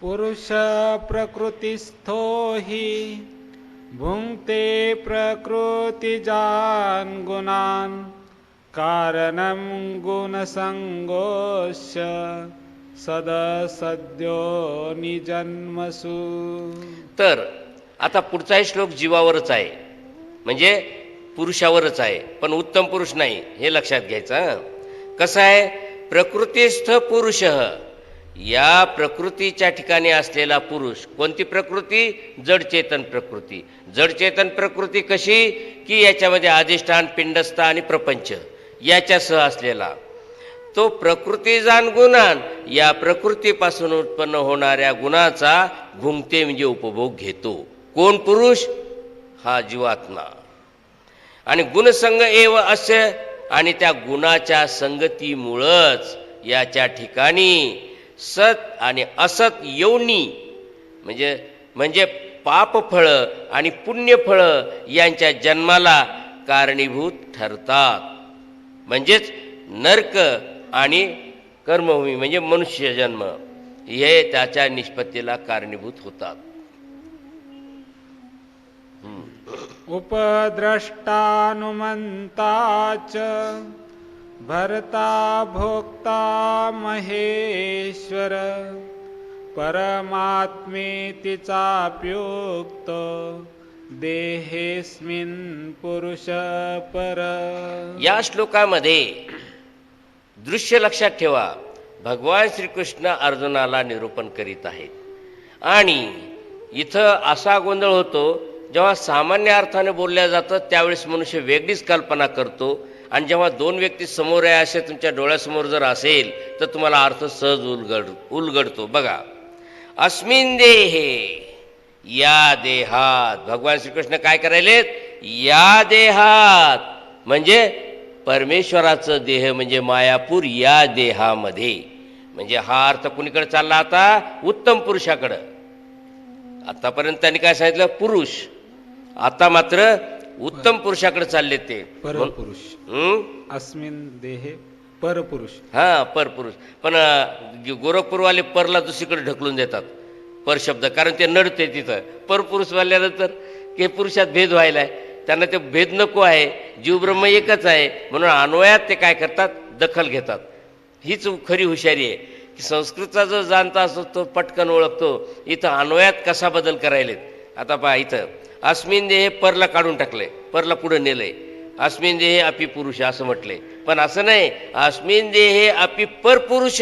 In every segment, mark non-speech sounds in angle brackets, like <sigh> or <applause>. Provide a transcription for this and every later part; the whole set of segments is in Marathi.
पुरुष प्रकृतिस्थो हि भुङ्क्ते प्रकृतिजान् गुणान् कारणं गुणसङ्गोऽस्य सदसद्यो निजन्मसु। तर आता पुढचाही श्लोक जीवावरच आहे. म्हणजे पुरुषावरच आहे. पण उत्तम पुरुष नाही हे लक्षात घ्यायचं कसं आहे? प्रकृतीस्थ पुरुष या प्रकृतीच्या ठिकाणी असलेला पुरुष कोणती प्रकृती? जडचेतन प्रकृती. जडचेतन प्रकृती कशी? की याच्यामध्ये अधिष्ठान पिंडस्थ आणि प्रपंच याच्यासह असलेला. तो प्रकृतीजान गुणान या प्रकृतीपासून उत्पन्न होणाऱ्या गुणाचा घुमते म्हणजे उपभोग घेतो. कोण पुरुष? हा जीवात्मा. आणि गुणसंग एव असे आणि त्या गुणाच्या संगतीमुळंच याच्या ठिकाणी सत आणि असत योनी म्हणजे म्हणजे पापफळं आणि पुण्यफळं यांच्या जन्माला कारणीभूत ठरतात. म्हणजेच नर्क आणि कर्मभूमी म्हणजे मनुष्य जन्म हे त्याच्या निष्पत्तीला कारणीभूत होतात. उपद्रष्टानुमंताच च भरता भोक्ता महेश्वर परमात्मेति चाप्युक्त देहेऽस्मिन् पुरुष पर। या श्लोकामध्ये दृश्य लक्षात ठेवा भगवान श्रीकृष्ण अर्जुनाला निरूपण करीत आहेत. आणि इथं असा गोंधळ होतो जेव्हा सामान्य अर्थाने बोलल्या जातं त्यावेळेस मनुष्य वेगळीच कल्पना करतो आणि जेव्हा दोन व्यक्ती समोर आहे असे तुमच्या डोळ्यासमोर जर असेल तर तुम्हाला अर्थ सहज उलगड उलगडतो. बघा. अस्मिन देहे या देहात. भगवान श्रीकृष्ण काय करायलेत? या देहात. म्हणजे परमेश्वराचं देह म्हणजे मायापूर या देहामध्ये. म्हणजे हा अर्थ कुणीकडे चालला आता? उत्तम पुरुषाकडं. आतापर्यंत त्यांनी काय सांगितलं? पुरुष. आता मात्र उत्तम पुरुषाकडे चालले ते. परपुरुष हं? अस्मिन् देहे परपुरुष. हा परपुरुष. पण गोरखपूरवाले परला दुसरीकडे ढकलून देतात. पर शब्द कारण ते नडते तिथं. परपुरुष वाल्यानंतर की पुरुषात भेद व्हायलाय त्यांना ते भेद नको आहे. जीव ब्रह्म एकच आहे. म्हणून अन्वयात ते काय करतात? दखल घेतात. हीच खरी हुशारी आहे. की संस्कृतचा जो जाणता असतो तो पटकन ओळखतो. इथं अन्वयात कसा बदल करायलेत? आता पहा इथं. अस्मिन देहे परला काढून टाकलंय परला पुढं नेलंय. अस्मिन देहे अपि पुरुष असं म्हटलंय पण असं नाही अस्मिन देहे अपि परपुरुष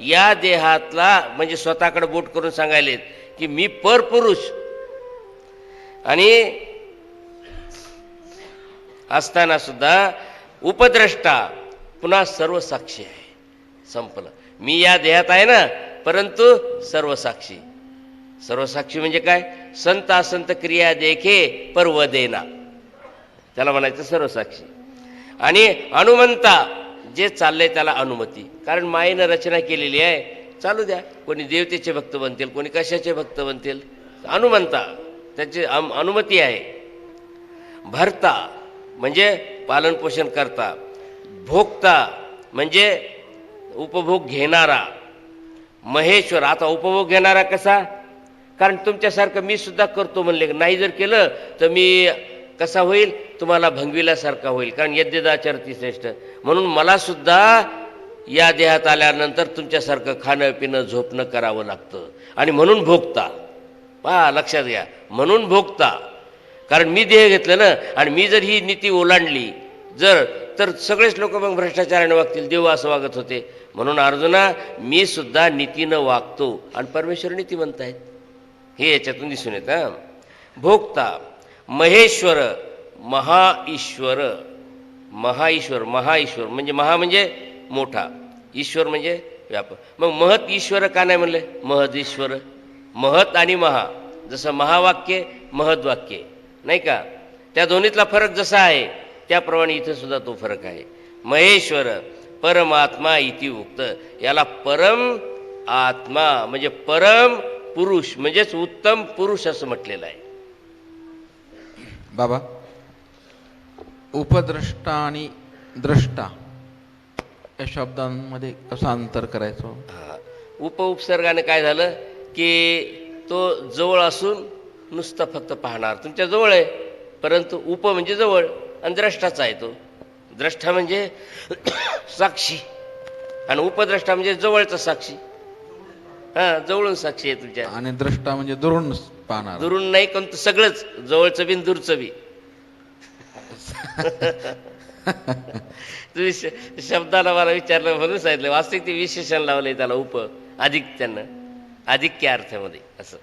या देहातला म्हणजे स्वतःकडे बोट करून सांगायलेत की मी परपुरुष. आणि असताना सुद्धा उपद्रष्टा पुन्हा सर्व साक्षी आहे. संपलं. मी या देहात आहे ना परंतु सर्व साक्षी सर्व साक्षी म्हणजे काय? संत असंत क्रिया देखे पर्व देना. त्याला म्हणायचं सर्व साक्षी आणि अनुमंता जे चाललंय त्याला अनुमती. कारण मायेनं रचना केलेली आहे. चालू द्या. कोणी देवतेचे भक्त बनतील कोणी कशाचे भक्त बनतील? अनुमंता त्याची अम- अनुमती आहे. भरता म्हणजे पालनपोषण करता. भोगता म्हणजे उपभोग घेणारा. महेश्वर आता उपभोग घेणारा कसा? कारण तुमच्यासारखं मी सुद्धा करतो म्हणले. नाही जर केलं तर मी कसा होईल? तुम्हाला भंगविल्यासारखा होईल. कारण यद्यदाचरती श्रेष्ठ. म्हणून मला सुद्धा या देहात आल्यानंतर तुमच्यासारखं खाणं पिणं झोपणं करावं लागतं. आणि म्हणून भोगता. पहा लक्षात घ्या. म्हणून भोगता. कारण मी देह घेतलं ना आणि मी जर ही नीती ओलांडली जर तर सगळेच लोक मग भ्रष्टाचाराने वागतील. देव असं वागत होते. म्हणून अर्जुना मी सुद्धा नीतीनं वागतो. आणि परमेश्वर नीतिवंत आहेत. हे याच्यातून दिसून येतं. भोक्ता महेश्वर महाईश्वर. महाईश्वर महाईश्वर. म्हणजे महा म्हणजे मोठा. ईश्वर म्हणजे व्यापक. मग महत ईश्वर का नाही म्हणले? महद ईश्वर. महत आणि महा. जसं महावाक्य महद्वाक्य नाही का? त्या दोन्हीतला फरक जसा आहे त्याप्रमाणे इथं सुद्धा तो फरक आहे. महेश्वर परमात्मा इति उक्त. याला परम आत्मा म्हणजे परम पुरुष म्हणजेच उत्तम पुरुष असं म्हटलेलं आहे. बाबा उपद्रष्टा आणि द्रष्टा या शब्दांमध्ये कसं अंतर करायचं? हा. उपउपसर्गाने काय झालं? की तो जवळ असून नुसतं फक्त पाहणार. तुमच्या जवळ आहे परंतु उप म्हणजे जवळ आणि द्रष्टाचा आहे तो. द्रष्टा म्हणजे <coughs> साक्षी आणि उपद्रष्टा म्हणजे जवळचा साक्षी. हा जवळून साक्षी आहे तुमच्या आणि द्रष्टा म्हणजे दुरून पाहणार. दुरून नाही पण सगळंच जवळचं बी आणि दूरचं बी. तुम्ही श- शब्दाला मला विचारलं म्हणून सांगितलं वास्तविक ते विशेषण लावलंय त्याला उप अधिक त्यानं अधिक या अर्थामध्ये असं.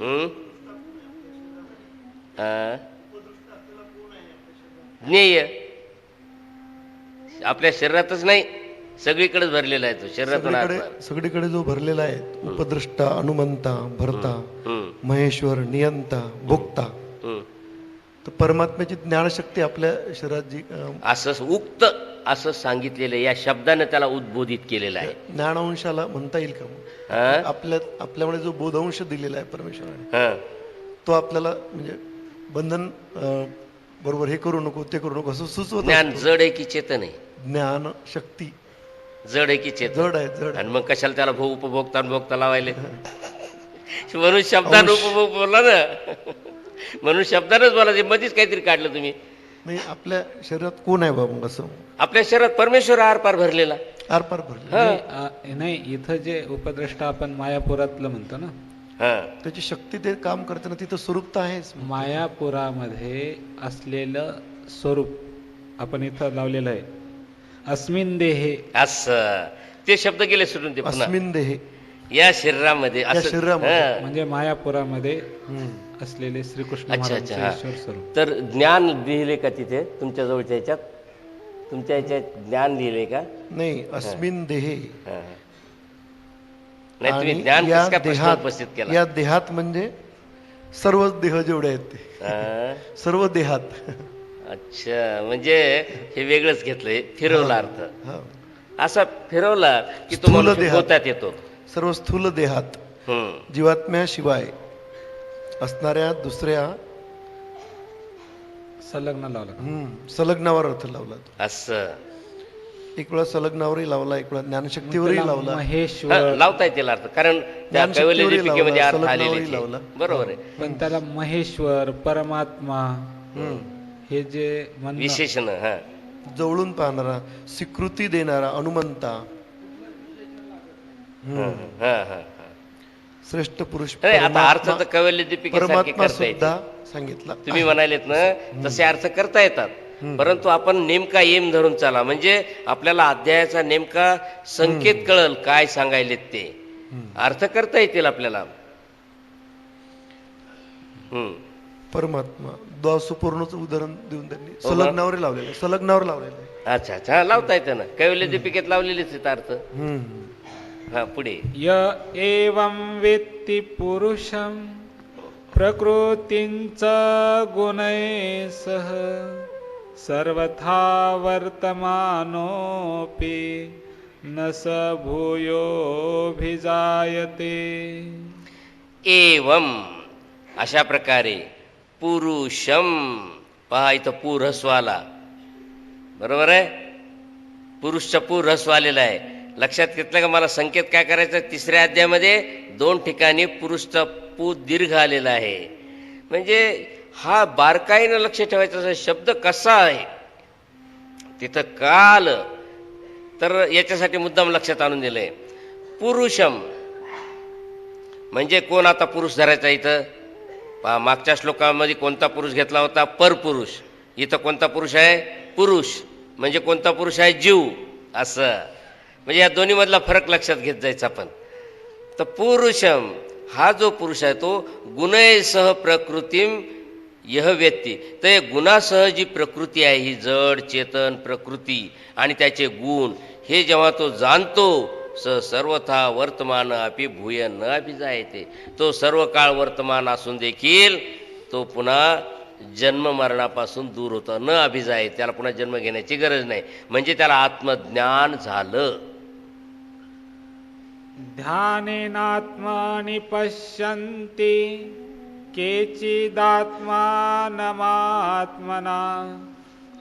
हम्म हा. ज्ञेय. आपल्या शरीरातच नाही. सगळीकडेच भरलेला आहे तो शरीरातून सगळीकडे जो भरलेला आहे उपद्रष्टा अनुमंता भरता महेश्वर नियंता भोक्ता. तर परमात्म्याची ज्ञानशक्ती आपल्या शरीरात जी असं उक्त असं सांगितलेलं आहे. या शब्दानं त्याला उद्बोधित केलेलं आहे. ज्ञानांशाला म्हणता येईल का? आपल्या आपल्यामध्ये जो बोधांश दिलेला आहे परमेश्वराने. तो आपल्याला म्हणजे बंधन बरोबर हे करू नको ते करू नको असं सुचवत ज्ञान. जड आहे की चेतन आहे? ज्ञान शक्ती जड आहे की चेतन? जड आहे जड. आणि मग कशाला त्याला भो उपभोगता भोगता लावायले? म्हणून शब्दानं उपभोग बोलला ना. म्हणून शब्दानच बोला मध्येच काहीतरी काढलं तुम्ही. नाही आपल्या शरीरात कोण आहे बाबा मग असं? आपल्या शरीरात परमेश्वर आर पार भरलेला. आर पार भरले हा. नाही, इथं जे उपद्रष्टा आपण मायापुरातलं म्हणतो ना हा. त्याची शक्ती ते काम करताना तिथं स्वरूप तर आहेच. मायापुरामध्ये असलेलं स्वरूप आपण इथं लावलेलं आहे. अस्मिन देहे। असं. ते शब्द गेले सुटून ते पुन्हा. अस्मिन देहे. या शरीरामध्ये असं शरीरामध्ये. हा. म्हणजे मायापुरामध्ये. असलेले श्रीकृष्ण अच्छा, अच्छा. महाराजांचे ईश्वर स्वरूप. तर ज्ञान लिहिले का तिथे? तुमच्या जवळच्या ह्याच्यात तुमच्या ह्याच्यात ज्ञान लिहिले का? नाही अस्मिन देहे. हा. नाही तुम्ही आणि ज्ञान या कसं काय प्रश्न देहात उपस्थित केला? या देहात म्हणजे सर्वच देह जेवढे आहेत ते. हा. सर्व देहात. अच्छा म्हणजे हे वेगळंच घेतलंय फिरवला अर्थ. हा. असा फिरवला की तो स्थूल मनुष्य देहात. गोत्यात येतो. सर्व स्थूल देहात. जीवात्म्याशिवाय असणाऱ्या दुसऱ्या संलग्न लावला हम्म, संलग्नावर अर्थ लावला तो. असं. एक वेळा संलग्नावरही लावला एक वेळा ज्ञानशक्तीवरही लावला. हा, लावता येतील अर्थ कारण सलग्नावरही लावला. बरोबर आहे. पण त्याला महेश्वर परमात्मा. हे जे विशेषण हा. जवळून पाहणारा स्वीकृती देणारा अनुमंता हा, हा, हा. श्रेष्ठ पुरुष आता अर्थ तर कैवल्य येते. सुद्धा सांगितला. तुम्ही म्हणालेत ना तसे अर्थ करता येतात. परंतु आपण नेमका एम धरून चाला. म्हणजे आपल्याला अध्यायाचा नेमका संकेत कळल काय सांगायलेत ते. अर्थ करता येतील आपल्याला. हम्म. परमात्मा. द्वासुपूर्णच उदाहरण देऊन त्यांनी. संलग्नावर लावलेलं आहे. संलग्नावर लावलेलं आहे. अच्छा अच्छा. हा, लावता येतं ना कैवल्य दीपिकेत लावलेलेच आहेत अर्थ. हम्म. हा पुढे. य एवं वेत्ति पुरुषं प्रकृतिञ्च गुणैः सह सर्वथा वर्तमानोऽपि न स भूयोऽभिजायते। एवम अशा प्रकारे पुरुषम. पहा इथं पूर ह्रस्व आला बरोबर आहे? पुरुषचा पूर ह्रस्व आलेला आहे. लक्षात घेतलं का मला संकेत काय करायचा? तिसऱ्या अध्यायामध्ये दोन ठिकाणी पुरुषचा पू दीर्घ आलेला आहे. म्हणजे हा बारकाईनं लक्ष ठेवायचा शब्द कसा आहे? तिथं का आलं तर याच्यासाठी मुद्दाम लक्षात आणून दिलंय. पुरुषम. म्हणजे कोण आता पुरुष धरायचा इथं? मागच्या श्लोकामध्ये कोणता पुरुष घेतला होता? परपुरुष. इथं कोणता पुरुष आहे? पुरुष. म्हणजे कोणता पुरुष आहे? जीव. असं. म्हणजे या दोन्हीमधला फरक लक्षात घेत जायचा आपण. तर पुरुषम हा जो पुरुष आहे तो गुणयसह प्रकृतीम यह व्यक्ती. तर हे गुणासह जी प्रकृती आहे ही जड चेतन प्रकृती आणि त्याचे गुण हे जेव्हा तो जाणतो स सर्वथा वर्तमान अपि भूय न अभिजायते तो सर्व काळ वर्तमान असून देखील तो पुन्हा जन्म मरणापासून दूर होता. न अभिजाय त्याला पुन्हा जन्म घेण्याची गरज नाही. म्हणजे त्याला आत्मज्ञान झालं. ध्यानेनात्मानि पश्यन्ति केचिदात्मानमात्मना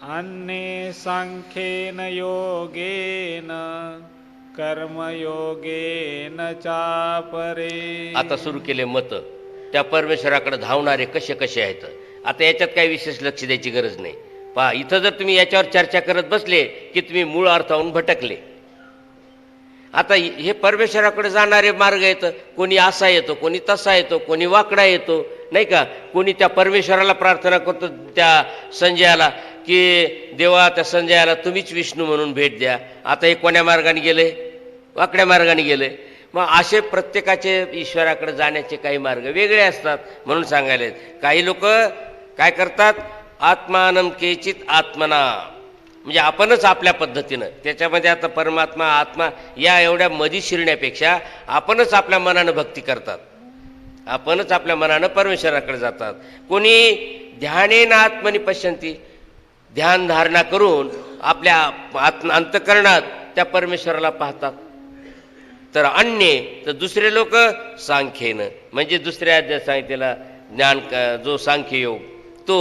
अन्ये साङ्ख्येन योगेन कर्मयोगेन चापरे. आता सुरू केले मत. त्या परमेश्वराकडे धावणारे कसे कसे आहेत? आता याच्यात काही विशेष लक्ष द्यायची गरज नाही. पहा इथं जर तुम्ही याच्यावर चर्चा करत बसले की तुम्ही मूळ अर्थाहून भटकले. आता हे परमेश्वराकडे जाणारे मार्ग आहेत. कोणी असा येतो कोणी तसा येतो कोणी वाकडा येतो. नाही का? कोणी त्या परमेश्वराला प्रार्थना करतो त्या संजयाला की देवा त्या संजयाला तुम्हीच विष्णू म्हणून भेट द्या. आता हे कोण्या मार्गाने गेले? वाकड्या मार्गाने गेले. मग असे प्रत्येकाचे ईश्वराकडे जाण्याचे काही मार्ग वेगळे असतात म्हणून सांगायले काही लोक काय करतात? आत्मानम केचित आत्मना. म्हणजे आपणच आपल्या पद्धतीनं. त्याच्यामध्ये आता परमात्मा आत्मा या एवढ्या मधी शिरण्यापेक्षा आपणच आपल्या मनानं भक्ती करतात. आपणच आपल्या मनानं परमेश्वराकडे जातात. कोणी ध्यानेन आत्मनी पश्यंती ध्यान धारणा करून आपल्या आत्म अंतकरणात त्या परमेश्वराला पाहतात. तर अन्य तर दुसरे लोक सांख्येनं. म्हणजे दुसऱ्या अध्याय सांगितलेला ज्ञान क- जो सांख्ययोग तो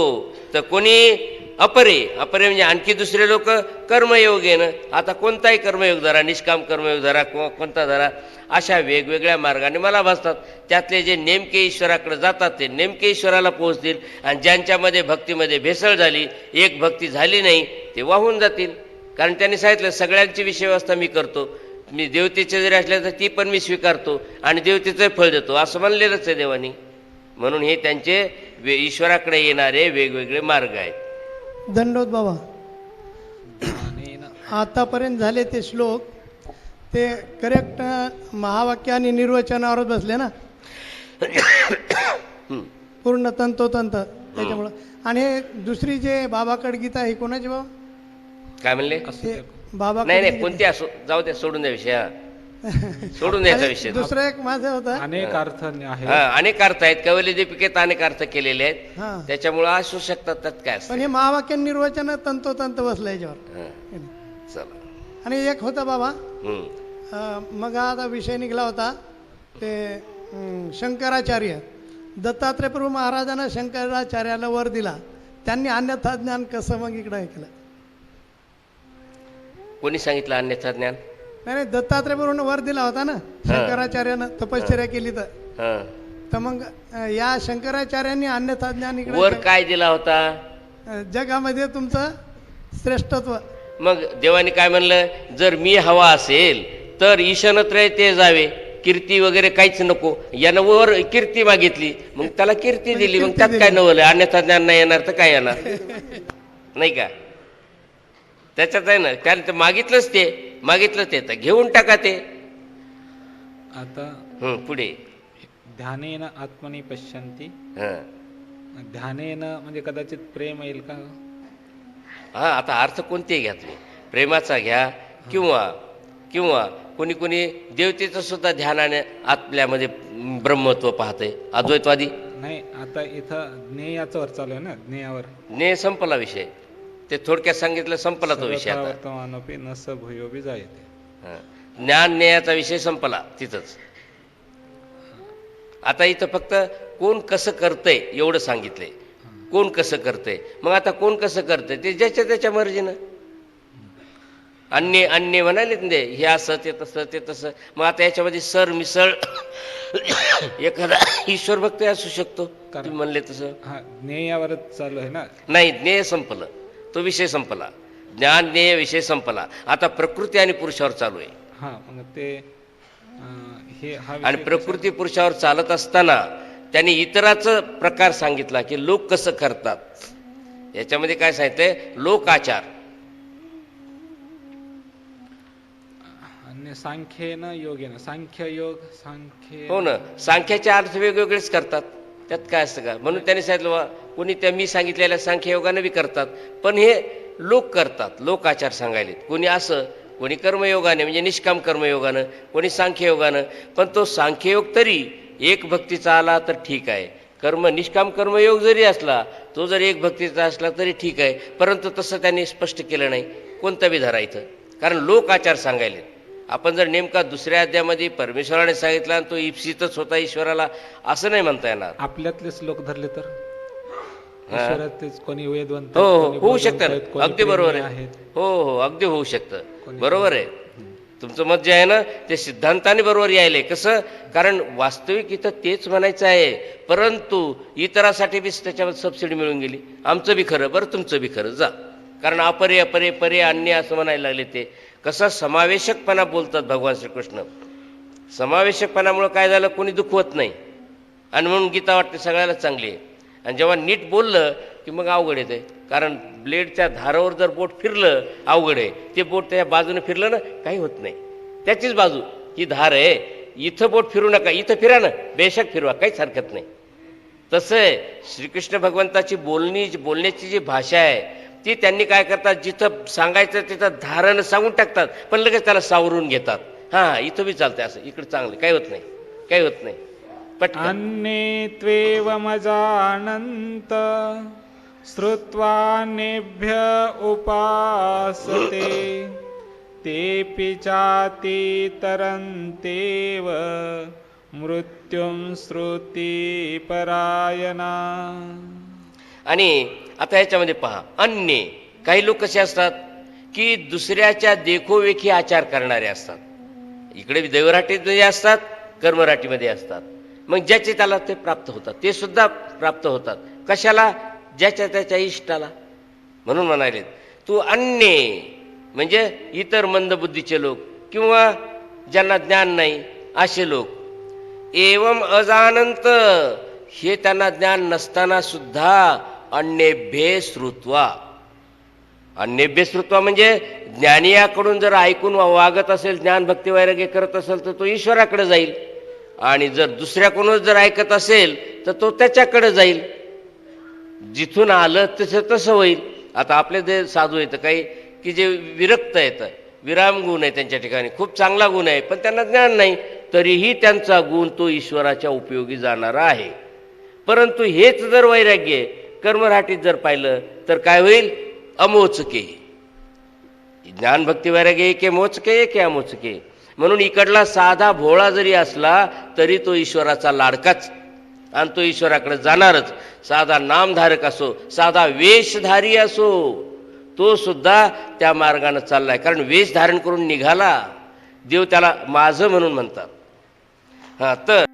तर कोणी अपरे अपरे म्हणजे आणखी दुसरे लोक कर्मयोग येणं आता कोणताही कर्मयोग धरा निष्काम कर्मयोग धरा किंवा कोणता धरा अशा वेगवेगळ्या मार्गाने मला भासतात. त्यातले जे नेमके ईश्वराकडे जातात ते नेमके ईश्वराला पोहोचतील आणि ज्यांच्यामध्ये भक्तीमध्ये भेसळ झाली एक भक्ती झाली नाही ते वाहून जातील. कारण त्यांनी सांगितलं सगळ्यांची विषय व्यवस्था मी करतो. मी देवतेचे जरी असले तर ती पण मी स्वीकारतो आणि देवतेचं फळ देतो. असं म्हणलेलंच आहे देवानी. म्हणून हे त्यांचे वे ईश्वराकडे येणारे वेगवेगळे मार्ग आहेत. दंडोत बाबा आतापर्यंत झाले ते श्लोक ते करेक्ट महावाक्य आणि निर्वचनावरच बसले ना? हं. पूर्ण तंतोतंत त्याच्यामुळं. आणि हे दुसरी जे बाबाकड गीता आहे कोणाची बाबा? काय म्हणले? बाबा नाही नाही कोणते असो जाऊ द्या सोडून द्या विषय. सोडून द्यायचा विषय. दुसरं एक माझं होतं. अनेक अर्थ आहेत. हा अनेक अर्थ आहेत. कवली दीपिकेत अनेक अर्थ केलेले आहेत. हा. त्याच्यामुळं असू शकतात त्यात काय असतं. पण हे महावाक्य निर्वचन तंतोतंत बसलं याच्यावर. हं. चला. आणि एक होतं बाबा. हं. मग आता विषय निघाला होता. ते शंकराचार्य. दत्तात्रय प्रभू महाराजांना शंकराचार्याला वर दिला. त्यांनी अन्यथा ज्ञान कसं मग इकडं हे केलं? कोणी सांगितलं अन्यथा ज्ञान नाही नाही दत्तात्रय प्रभूनं वर दिला होता ना शंकराचार्यानं तपश्चर्या केली तर. हं. तर मग अं, या शंकराचार्यांनी अन्यथा ज्ञान इकडे वर काय दिला होता? अं, जगामध्ये तुमचं श्रेष्ठत्व. मग देवाने काय म्हणलं? जर मी हवा असेल तर ईशानत्रय ते जावे. कीर्ती वगैरे काहीच नको. यानं वर कीर्ती मागितली. मग त्याला कीर्ती दिली. मग त्यात काय नवलं? अन्यथा ज्ञान नाही येणार तर काय येणार? नाही का? त्याच्यात आहे ना त्याने तर मागितलंच ते मागितलं ते. तर घेऊन टाका ते. आता हं, पुढे. ध्यानेन आत्मनी पश्यंती हं. ध्यानेन म्हणजे कदाचित प्रेम येईल का? हा आता अर्थ कोणतेही घ्या तुम्ही? प्रेमाचा घ्या किंवा किंवा कोणी कोणी देवतेचं सुद्धा ध्यानाने आपल्यामध्ये ब्रह्मत्व पाहतंय अद्वैतवादी? नाही आता इथं ज्ञेयाचं वर चालू आहे ना ज्ञेयावर. ने संपला विषय. ते थोडक्यात सांगितलं संपला तो विषय आता. वर्तमानपी न स भूयोबी जायते. हा. ज्ञान न्यायाचा विषय संपला तिथंच. आता इथं फक्त कोण कसं करतंय एवढं सांगितलंय कोण कसं करतंय? मग आता कोण कसं करतंय? ते ज्याच्या त्याच्या मर्जीनं. अन्य अन्य म्हणाले ना ते हे असं ते तसं ते तसं. मग आता याच्यामध्ये सर मिसळ एखादा ईश्वर भक्त असू शकतो. तुम्ही म्हणले तसं. हा ज्ञेयावरच चालू आहे ना? नाही ज्ञेय संपलं. तो विषय संपला. ज्ञान ज्ञेय विषय संपला. आता प्रकृती आणि पुरुषावर चालू आहे. हा ते हे आणि प्रकृती पुरुषावर चालत असताना त्यांनी इतराचं प्रकार सांगितला की लोक कसं करतात. याच्यामध्ये काय सांगितलंय? लोकाचार. आणि सांख्येन योगेन सांख्य योग सांख्य हो ना. सांख्याचे अर्थ वेगवेगळेच करतात. त्यात काय असतं का? म्हणून त्यांनी सांगितलं बा कोणी त्या मी सांगितलेल्या सांख्ययोगानं बी करतात पण हे लोक करतात लोक आचार सांगायलेत. कोणी असं कोणी कर्मयोगाने म्हणजे निष्काम कर्मयोगानं कोणी सांख्ययोगानं पण तो सांख्ययोग तरी एक भक्तीचा आला तर ठीक आहे. कर्म निष्काम कर्मयोग जरी असला तो जर एक भक्तीचा असला तरी ठीक आहे परंतु तसं त्यांनी स्पष्ट केलं नाही. कोणता बी धरायचं इथं. कारण लोकाचार सांगायलेत. आपण जर नेमका दुसऱ्या अध्यामध्ये परमेश्वराने सांगितला आणि तो इप्सितच होता ईश्वराला असं नाही म्हणता येणार. आपल्यातलेच लोक धरले तर? ईश्वरातलेच कोणी वेदवंत हो हो होऊ शकतं अगदी बरोबर आहे. हो हो अगदी होऊ शकतं. बरोबर आहे. तुमचं मत जे आहे ना ते सिद्धांताने बरोबर यायले कसं? कारण वास्तविक इथं तेच म्हणायचं आहे. परंतु इतरासाठी बी त्याच्यामध्ये सबसिडी मिळून गेली. आमचं बी खरं बरं तुमचं बी खरं. जा. कारण अपरे अपरे परे अन्य असं म्हणायला लागले ते. कसं समावेशकपणा बोलतात भगवान श्रीकृष्ण. समावेशकपणामुळं काय झालं? कोणी दुखवत नाही. आणि म्हणून गीता वाटते सगळ्याला चांगली आहे. आणि जेव्हा नीट बोललं की मग अवघड येते कारण ब्लेडच्या धारावर जर बोट फिरलं अवघड आहे. ते बोट त्या बाजूने फिरलं ना काही होत नाही. त्याचीच बाजू. ही धार आहे. इथं बोट फिरू नका. इथं फिरा ना. बेशक फिरवा. काहीच हरकत नाही. तसं आहे श्रीकृष्ण भगवंताची बोलणी बोलण्याची जी भाषा आहे ती त्यांनी काय करतात जिथं सांगायचं तिथं धारण सांगून टाकतात पण लगेच त्याला सावरून घेतात. हां इथं बी चालतंय असं इकडं चांगलं काही होत नाही काही होत नाही. पटकन. अन्ये त्वेवमजानन्त श्रुत्वान्येभ्य उपासते तेऽपि चातितरन्तेव मृत्युं श्रुतिपरायणा। आणि आता याच्यामध्ये पहा. अन्य काही लोक कसे असतात? की दुसऱ्याच्या देखोवेखी आचार करणारे असतात. इकडे देवराटीमध्ये असतात कर्मराटीमध्ये असतात. मग ज्याचे त्याला ते प्राप्त होतात. ते सुद्धा प्राप्त होतात. कशाला? ज्याच्या त्याच्या इष्टाला. म्हणून म्हणाले तू अन्य म्हणजे इतर मंदबुद्धीचे लोक किंवा ज्यांना ज्ञान नाही असे लोक एवम अजानंत हे त्यांना ज्ञान नसताना सुद्धा अन्यभ्ये श्रुत्वा. अन्यभ्य श्रुत्वा म्हणजे ज्ञानियाकडून जर ऐकून वागत असेल ज्ञान भक्ती वैराग्य करत असेल तर तो ईश्वराकडे जाईल. आणि जर दुसऱ्याकडूनच जर ऐकत असेल तर तो त्याच्याकडे जाईल. जिथून आलं तसं तसं होईल. आता आपले जे साधू येतं काही की जे विरक्त येतं विराम गुण आहे त्यांच्या ठिकाणी. खूप चांगला गुण आहे पण त्यांना ज्ञान नाही. तरीही त्यांचा गुण तो ईश्वराच्या उपयोगी जाणारा आहे. परंतु हेच जर वैराग्य कर्मराटीत जर पाहिलं तर काय होईल? अमोचके. ज्ञान भक्ती वैराग्य एके मोचके एके अमोचके. म्हणून इकडला साधा भोळा जरी असला तरी तो ईश्वराचा लाडकाच. आणि तो ईश्वराकडे जाणारच. साधा नामधारक असो साधा वेशधारी असो तो सुद्धा त्या मार्गानं चाललाय. कारण वेश धारण करून निघाला देव त्याला माझं म्हणून म्हणतात. हां तर